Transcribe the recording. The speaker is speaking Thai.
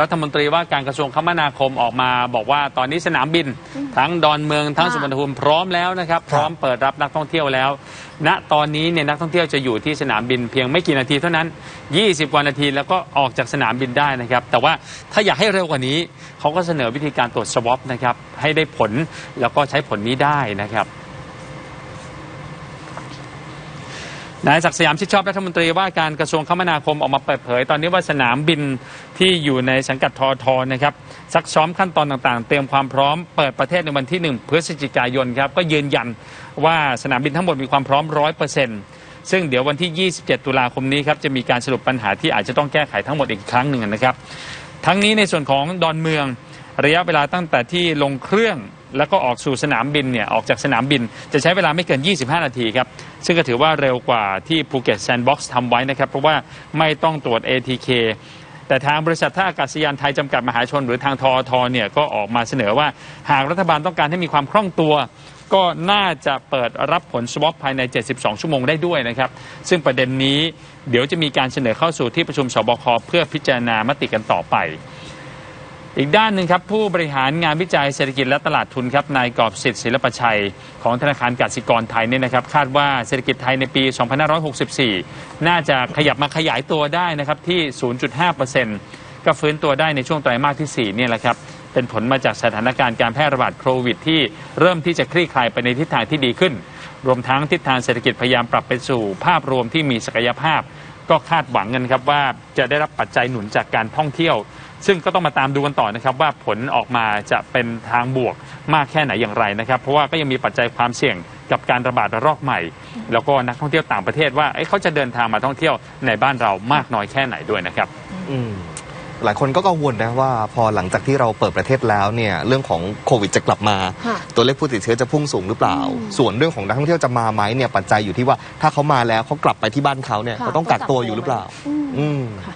รัฐมนตรีว่าการกระทรวงคมนาคมออกมา บอกว่าตอนนี้สนามบิน ทั้งดอนเมืองทั้งค่ะสุวรรณภูมิพร้อมแล้วนะครับ พร้อมเปิดรับนักท่องเที่ยวแล้ว ณตอนนี้เนี่ยนักท่องเที่ยวจะอยู่ที่สนามบินเพียงไม่กี่นาทีเท่านั้น 20กว่านาทีแล้วก็ออกจากสนามบินได้นะครับ แต่ว่าถ้าอยากให้เร็วกว่านี้เขาก็เสนอวิธีการตรวจสวอปนะครับให้ได้ผลแล้วก็ใช้ผลนี้ได้นะครับ นายศักดิ์สยามชิดชอบรัฐมนตรีว่าการกระทรวงคมนาคมออกมาเปิดเผย ตอนนี้ว่าสนามบินที่อยู่ในสังกัดทอทอนะครับซักซ้อมขั้นตอนต่างๆ เตรียมความพร้อมเปิดประเทศในวันที่ 1 พฤศจิกายนครับก็ยืนยันว่าสนามบินทั้งหมดมีความพร้อมร้อยเปอร์เซ็นต์ซึ่งเดี๋ยววันที่ 27 ตุลาคมนี้ครับจะมีการสรุปปัญหาที่อาจจะต้องแก้ไขทั้งหมดอีกครั้งหนึ่งนะครับ ทั้งนี้ในส่วนของดอนเมืองระยะเวลาตั้งแต่ที่ลงเครื่อง แล้วก็ออกสู่สนามบินเนี่ยออกจากสนามบินจะใช้เวลาไม่เกิน 25 นาทีครับ ซึ่งก็ถือว่าเร็วกว่าที่ภูเก็ตแซนด์บ็อกซ์ทำไว้นะครับ เพราะว่าไม่ต้องตรวจ ATK แต่ทางบริษัทท่าอากาศยานไทยจำกัดมหาชน หรือทางทอทเนี่ยก็ออกมาเสนอว่าหากรัฐบาลต้องการให้มีความคล่องตัว ก็น่าจะเปิดรับผลสวอปภายใน 72 ชั่วโมงได้ด้วยนะครับ ซึ่งประเด็นนี้เดี๋ยวจะมีการเสนอเข้าสู่ที่ประชุมสบคเพื่อพิจารณามติกันต่อไป อีกด้านหนึ่งครับ ผู้บริหารงานวิจัยเศรษฐกิจและตลาดทุนครับนายกอบสิทธิ์ศิลปชัย ของธนาคารกสิกรไทยเนี่ยนะครับ คาดว่าเศรษฐกิจไทยในปี 2564 น่าจะขยับมาขยายตัวได้นะครับที่ 0.5%ก็ฟื้นตัวได้ในช่วงไตรมาสที่ 4 เนี่ยแหละครับ เป็นผลมาจากสถานการณ์การแพร่ระบาดโควิด ที่เริ่มที่จะคลี่คลายไปในทิศทางที่ดีขึ้น รวมทั้งทิศทางเศรษฐกิจพยายามปรับไปสู่ภาพรวมที่มีศักยภาพ ก็คาดหวังกันครับว่าจะได้รับปัจจัยหนุนจากการท่องเที่ยว ซึ่งก็ต้องมาตามดูกันต่อนะครับว่าผลออกมาจะเป็นทางบวกมากแค่ไหนอย่างไรนะครับ เพราะว่าก็ยังมีปัจจัยความเสี่ยงกับการระบาดระลอกใหม่ แล้วก็นักท่องเที่ยวต่างประเทศว่าเอ้ยเขาจะเดินทางมาท่องเที่ยวในบ้านเรามากน้อยแค่ไหนด้วยนะครับอืมหลายคนก็กังวลนะว่าพอหลังจากที่เราเปิดประเทศแล้วเนี่ยเรื่องของโควิดจะกลับมาค่ะตัวเลขผู้ติดเชื้อจะพุ่งสูงหรือเปล่าอืมส่วนเรื่องของนักท่องเที่ยวจะมาไหมเนี่ยปัจจัยอยู่ที่ว่าถ้าเขามาแล้วเขากลับไปที่บ้านเขาเนี่ยค่ะเขาต้องกักตัวอยู่หรือเปล่า อืมอืมค่ะ